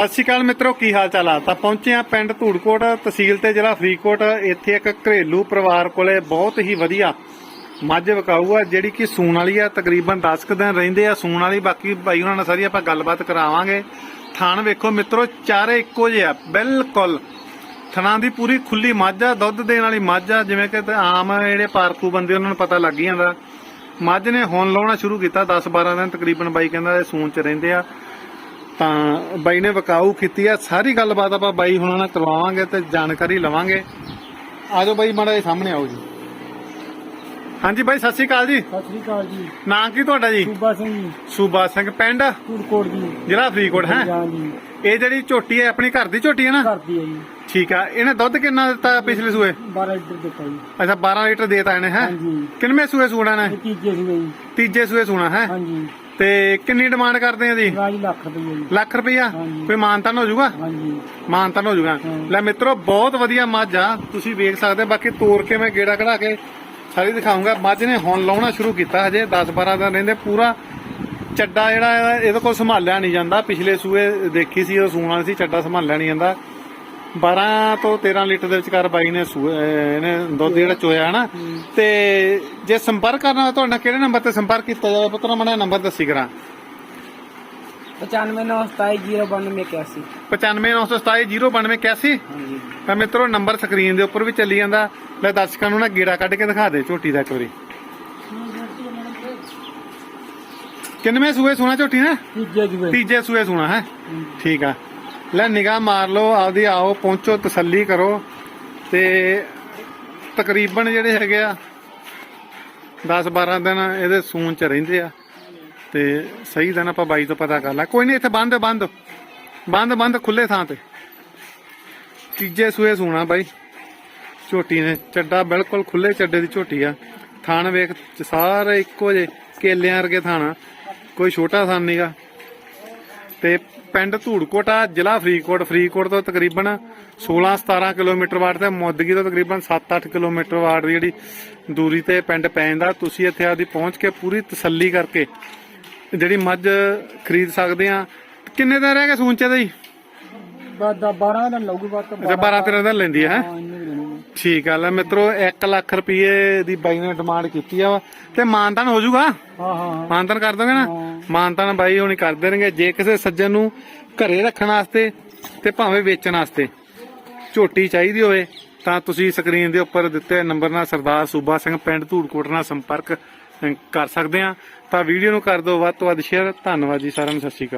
ਸਤਿ ਸ਼੍ਰੀ ਅਕਾਲ ਮਿੱਤਰੋ, ਕੀ ਹਾਲ ਚਾਲ ਆ? ਤਾਂ ਪਹੁੰਚੇ ਆ ਪਿੰਡ ਧੂੜਕੋਟ, ਤਹਿਸੀਲ ਤੇ ਜ਼ਿਲ੍ਹਾ ਫਰੀਦਕੋਟ। ਇੱਥੇ ਇੱਕ ਘਰੇਲੂ ਪਰਿਵਾਰ ਕੋਲੇ ਬਹੁਤ ਹੀ ਵਧੀਆ ਮੱਝ ਵਿਕਾਊ ਆ, ਜਿਹੜੀ ਕਿ ਸੂਣ ਵਾਲੀ ਆ, ਤਕਰੀਬਨ 10 ਕੁ ਦਿਨ ਰਹਿੰਦੇ ਆ। ਸੂਣ ਵਾਲੀ, ਬਾਕੀ ਭਾਈ ਉਹਨਾਂ ਨਾਲ ਸਾਰੀ ਆਪਾਂ ਗੱਲਬਾਤ ਕਰਾਵਾਂਗੇ। ਥਣ ਵੇਖੋ ਮਿੱਤਰੋ, ਚਾਰੇ ਇੱਕੋ ਜਿਹੇ ਆ, ਬਿਲਕੁਲ। ਥਣਾਂ ਦੀ ਪੂਰੀ ਖੁੱਲੀ ਮੱਝ ਆ, ਦੁੱਧ ਦੇਣ ਵਾਲੀ ਮੱਝ ਆ, ਜਿਵੇਂ ਕਿ ਆਮ ਜਿਹੜੇ ਪਾਰਕੂ ਬੰਦੇ ਉਹਨਾਂ ਨੂੰ ਪਤਾ ਲੱਗ ਜਾਂਦਾ। ਮੱਝ ਨੇ ਹੁਣ ਲਾਉਣਾ ਸ਼ੁਰੂ ਕੀਤਾ 10 12 ਦਿਨ ਤਕਰੀਬਨ ਬਾਈ ਕਹਿੰਦਾ ਇਹ ਸੂਣ ਚ ਰਹਿੰਦੇ ਆ। ਤਾਂ ਬਾਈ ਨੇ ਵਕਾਊ ਕੀਤੀ ਆ। ਸਾਰੀ ਗੱਲਬਾਤ ਆਪਾਂ ਬਾਈ ਹੁਣਾਂ ਨਾਲ ਕਰਵਾਵਾਂਗੇ ਤੇ ਜਾਣਕਾਰੀ ਲਵਾਂਗੇ। ਆਜੋ ਬਾਈ ਮਾੜਾ ਜਿਹਾ ਸਾਹਮਣੇ ਆਓ ਜੀ। ਹਾਂਜੀ ਬਾਈ ਸਤਿ ਸ਼੍ਰੀ ਅਕਾਲ ਜੀ। ਸਤਿ ਸ੍ਰੀ ਅਕਾਲ ਜੀ। ਨਾਂ ਕੀ ਤੁਹਾਡਾ ਜੀ? ਸੂਬਾ ਸਿੰਘ ਜੀ। ਸੂਬਾ ਸਿੰਘ ਪਿੰਡ? ਧੂੜਕੋਟ ਜੀ। ਜ਼ਿਲ੍ਹਾ ਫਰੀਦਕੋਟ ਹੈ? ਹਾਂ ਜੀ ਇਹ ਜਿਹੜੀ ਝੋਟੀ ਹੈ ਆਪਣੀ ਘਰ ਦੀ ਝੋਟੀ ਹੈ ਨਾ? ਕਰਦੀ ਹੈ ਜੀ। ਠੀਕ ਆ। ਇਹਨੇ ਦੁੱਧ ਕਿੰਨਾ ਦਿੱਤਾ ਪਿਛਲੇ ਸੂਏ? 12 ਲੀਟਰ ਦਿੱਤਾ ਜੀ। ਅੱਛਾ 12 ਲੀਟਰ ਦੇਤਾ ਇਹਨੇ ਹੈ? ਹਾਂਜੀ। ਕਿੰਨਵੇਂ ਸੂਏ ਸੂਣਾ ਨੇ ਇਹ ਤੀਜੇ ਸੀ ਜੀ। ਤੀਜੇ ਸੂਏ ਸੂਣਾ ਹੈ? ਹਾਂਜੀ। ਤੇ ਕਿੰਨੀ ਡਿਮਾਂਡ ਕਰਦੇ ਆ ਜੀ? ਰਾਜ ਲੱਖ ਰੁਪਏ ਜੀ। ਲੱਖ ਰੁਪਈਆ? ਹਾਂਜੀ। ਕੋਈ ਮਾਨਤਾਨ ਹੋ ਜਾਊਗਾ? ਹਾਂਜੀ। ਮਾਨਤਾਨ ਹੋ ਜਾਊਗਾ। ਹਾਂ। ਲੈ ਮਿੱਤਰੋ ਬਹੁਤ ਵਧੀਆ ਮੱਝ ਆ। ਤੁਸੀਂ ਵੇਖ ਸਕਦੇ ਹੋ। ਬਾਕੀ ਤੋੜ ਕੇ ਮੈਂ ਗੇੜਾ ਕਢਾ ਕੇ ਸਾਰੀ ਦਿਖਾਉਂਗਾ। ਮੱਝ ਨੇ ਹੁਣ ਲਾਉਣਾ ਸ਼ੁਰੂ ਕੀਤਾ ਹਜੇ 10 12 ਦਿਨ ਰਹਿੰਦੇ ਪੂਰਾ। ਚੱਡਾ ਜਿਹੜਾ ਇਹਦਾ- ਇਹਦੇ ਕੋਲ ਸੰਭਾਲਿਆ ਨਹੀਂ ਜਾਂਦਾ। ਪਿਛਲੇ ਸੂਏ ਦੇਖੀ ਸੀ ਉਹ ਸੂਣ ਸੀ ਚੱਡਾ ਸੰਭਾਲਿਆ ਨਹੀਂ ਜਾਂਦਾ। 12 ਤੋਂ 13 ਲੀਟਰ ਦੇ ਵਿਚਕਾਰ ਬਾਈ ਨੇ ਅਹ ਇਹਨੇ ਦੁੱਧ ਜਿਹੜਾ ਚੋਇਆ ਹੈ ਨਾ ਤੇ ਜੇ ਸੰਪਰਕ ਕਰਨਾ ਹੋਵੇ ਤੁਹਾਡੇ ਕਿਹੜੇ ਨੰਬਰ ਤੇ ਸੰਪਰਕ ਕੀਤਾ ਜਾਵੇ? ਪੁੱਤਰਾ ਮੜਾ ਨੰਬਰ ਦੱਸੀ ਕਰਾਂ। 9597029181 9597709281 ਹਾਂਜੀ। ਤਾਂ ਮਿੱਤਰੋ ਨੰਬਰ ਸਕਰੀਨ ਦੇ ਉੱਪਰ ਵੀ ਚੱਲੀ ਜਾਂਦਾ। ਲੈ ਦਰਸ਼ਕਾਂ ਨੂੰ ਨਾ ਗੇੜਾ ਕੱਢ ਕੇ ਦਿਖਾ ਦੇ ਝੋਟੀ ਦਾ ਇੱਕ ਵਾਰੀ। ਕਿੰਨਵੇਂ ਸੂਏ ਸੋਣਾ ਝੋਟੀ ਨੇ? ਤੀਜੇ ਜੀ ਤੀਜੇ ਸੂਏ ਸੋਣਾ ਹੈ? ਠੀਕ ਆ। ਲੈ ਨਿਗਾਹ ਮਾਰ ਲਓ, ਆਪਦੀ ਆਓ, ਪਹੁੰਚੋ, ਤਸੱਲੀ ਕਰੋ ਤੇ ਤਕਰੀਬਨ ਜਿਹੜੇ ਹੈਗੇ ਆ 10 12 ਦਿਨ ਇਹਦੇ ਸੂਣ ਚ ਰਹਿੰਦੇ ਆ ਤੇ ਸਹੀ ਦਿਨ ਆਪਾਂ ਬਾਈ ਤੋਂ ਪਤਾ ਕਰ ਲਾ। ਕੋਈ ਨਹੀਂ, ਇੱਥੇ ਬੰਦ ਬੰਦ। ਬੰਦ ਬੰਦ ਖੁੱਲੇ ਥਾਂ ਤੇ। ਤੀਜੇ ਸੂਏ ਸੂਣਾ ਬਾਈ। ਝੋਟੀ ਨੇ ਚੱਡਾ ਬਿਲਕੁਲ ਖੁੱਲੇ ਚੱਡੇ ਦੀ ਝੋਟੀ ਆ। ਥਾਣ ਵੇਖ, ਸਾਰੇ ਇੱਕੋ ਜੇ ਕੇਲਿਆਂ ਵਰਗੇ ਥਾਣਾ ਕੋਈ ਛੋਟਾ ਥਾਨ ਨਹੀਂਗਾ ਤੇ ਪਿੰਡ ਧੂੜਕੋਟਾ ਜ਼ਿਲ੍ਹਾ ਫਰੀਦਕੋਟ। ਫਰੀਦਕੋਟ ਤੋਂ ਤਕਰੀਬਨ 16-17 ਕਿਲੋਮੀਟਰ ਵਾਟ ਤੇ ਮੋਦਗੀ ਤੋਂ ਤਕਰੀਬਨ 7-8 ਕਿਲੋਮੀਟਰ ਵਾਟ ਦੀ ਜਿਹੜੀ ਦੂਰੀ ਤੇ ਪਿੰਡ ਪੈ ਜਾਂਦਾ ਤੁਸੀਂ ਇੱਥੇ ਆਦੀ ਪਹੁੰਚ ਕੇ ਪੂਰੀ ਤਸੱਲੀ ਕਰਕੇ ਜਿਹੜੀ ਮੱਝ ਖਰੀਦ ਸਕਦੇ ਆ। ਕਿੰਨੇ ਦਿਨ ਰਹਿ ਗਏ ਸੂੰਚੇ ਦੇ ਜੀ? ਬਾਦਾ 12 ਦਿਨ ਲੱਗੂ ਬਾਤ ਅੱਛਾ 12 13 ਦਿਨ ਲੈਂਦੀ ਹੈ? ਹਾਂ। ਠੀਕ ਆ ਲੈ ਮਿੱਤਰੋ 1 ਲੱਖ ਰੁਪਏ ਦੀ ਬਾਈ ਨੇ ਡਿਮਾਂਡ ਕੀਤੀ ਆ ਤੇ ਮਾਨਤਾਨ ਹੋ ਜਾਊਗਾ? ਹਾਂ ਹਾਂ ਮਾਨਤਾਨ ਕਰ ਦੋਗੇ ਨਾ। ਮਾਨਤਾਨ ਬਾਈ ਹੁਣੀ ਕਰ ਦੇਣਗੇ ਜੇ ਕਿਸੇ ਸੱਜਣ ਨੂੰ ਘਰੇ ਰੱਖਣ ਵਾਸਤੇ ਤੇ ਭਾਵੇਂ ਵੇਚਣ ਵਾਸਤੇ। ਝੋਟੀ ਚਾਹੀਦੀ ਹੋਵੇ ਤਾਂ ਤੁਸੀਂ ਸਕਰੀਨ ਦੇ ਉੱਪਰ ਦਿੱਤੇ ਨੰਬਰ ਨਾਲ ਸਰਦਾਰ ਸੂਬਾ ਸਿੰਘ ਪਿੰਡ ਧੂੜਕੋਟ ਨਾਲ ਸੰਪਰਕ ਕਰ ਸਕਦੇ ਆ। ਤਾਂ ਵੀਡੀਓ ਨੂੰ ਕਰ ਦਿਓ ਵੱਧ ਤੋਂ ਵੱਧ ਸ਼ੇਅਰ ਧੰਨਵਾਦ ਜੀ ਸਾਰਿਆਂ ਨੂੰ ਸਤਿ ਸ਼੍ਰੀ ਅਕਾਲ।